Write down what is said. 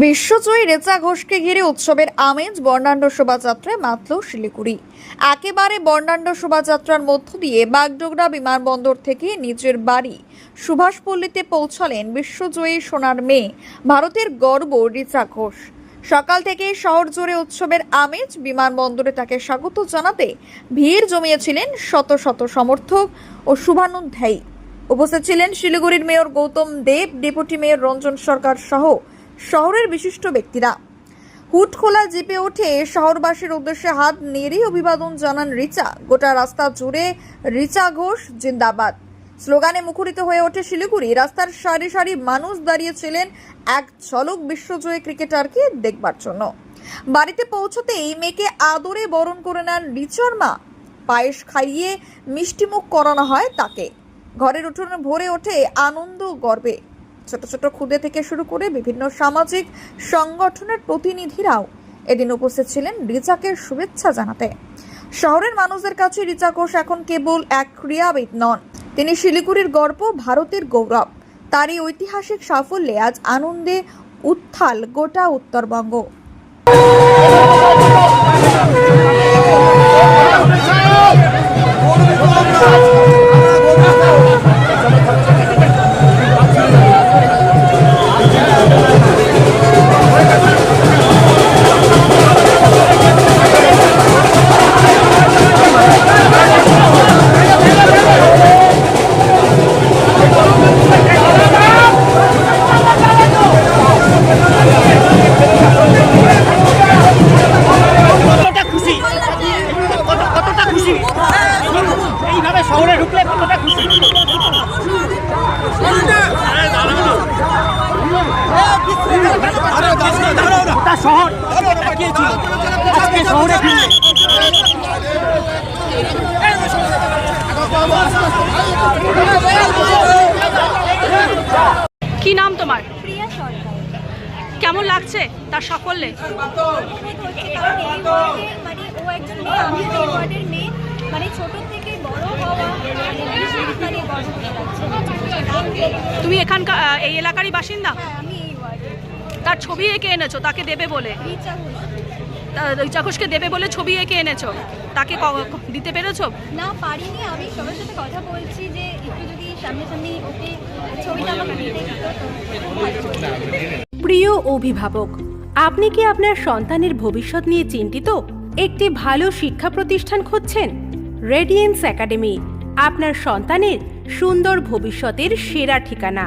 বিশ্বজয়ী রেচা ঘোষকে ঘিরে উৎসবের আমেজ বর্ণাঢ্য শোভাযাত্রায় মাতল শিলিগুড়ি। একেবারে বর্ণাঢ্য শোভাযাত্রার মধ্য দিয়ে বাগডোগরা বিমানবন্দর থেকে নিজের বাড়ি সুভাষপল্লীতে পৌঁছালেন বিশ্বজয়ী সোনার মেয়ে, ভারতের গর্ব রিচা ঘোষ। সকাল থেকে শহর জুড়ে উৎসবের আমেজ বিমানবন্দরে তাকে স্বাগত জানাতে ভিড় জমিয়েছিলেন শত শত সমর্থক ও শুভানুধ্যায়ী। উপস্থিত ছিলেন শিলিগুড়ির mayor Goutam Deb, deputy mayor Ranjan Sarkar সহ শহরের বিশিষ্ট ব্যক্তিরা। হুট খোলা জিপে উঠে শহরবাসীর উদ্দেশ্যে হাত নেড়ে অভিবাদন জানান রিচা। গোটা রাস্তা জুড়ে রিচা ঘোষ, জিন্দাবাদ। স্লোগানে মুখরিত হয়ে ওঠে শিলিগুড়ি। রাস্তার সারি সারি মানুষ দাঁড়িয়েছিলেন এক ঝলক বিশ্বজয়ী ক্রিকেটারকে দেখবার জন্য। বাড়িতে পৌঁছতেই মেয়েকে আদরে বরণ করে নেন রিচার মা। পায়েস খাইয়ে মিষ্টিমুখ করানো হয় তাকে। ঘরের উঠোনে ভরে ওঠে আনন্দ গর্বে। ছোট ছোট খুদে থেকে শুরু করে বিভিন্ন সামাজিক সংগঠনের প্রতিনিধিরাও এদিন উপস্থিত ছিলেন রিচাকে শুভেচ্ছা জানাতে। শহরের মানুষদের কাছে রিচা ঘোষ এখন কেবল এক ক্রীড়াবিদ নন, তিনি শিলিগুড়ির গর্ব, ভারতের গৌরব। তার এই ঐতিহাসিক সাফল্যে আজ আনন্দে উত্থাল গোটা উত্তরবঙ্গ। কি নাম তোমার? কেমন লাগছে তার লাগছে তুমি এখানকার এই এলাকারই বাসিন্দা হ্যাঁ আমি এই ওয়ার্ডে তার ছবি এঁকে এনেছো তাকে দেবে বলে? রিচা ঘোষকে দেবে বলে ছবি এঁকে এনেছো? তাকে দিতে পেরেছ? না পারিনি। আমি সবার সাথে কথা বলছি যে একটু যদি সামনাসামনি ওকে ছবিটা আমাকে দিতে। প্রিয় অভিভাবক আপনি কি আপনার সন্তানের ভবিষ্যৎ নিয়ে চিন্তিত? একটি ভালো শিক্ষা প্রতিষ্ঠান খুঁজছেন? রেডিয়েন্স একাডেমি আপনার সন্তানের সুন্দর ভবিষ্যতের সেরা ঠিকানা।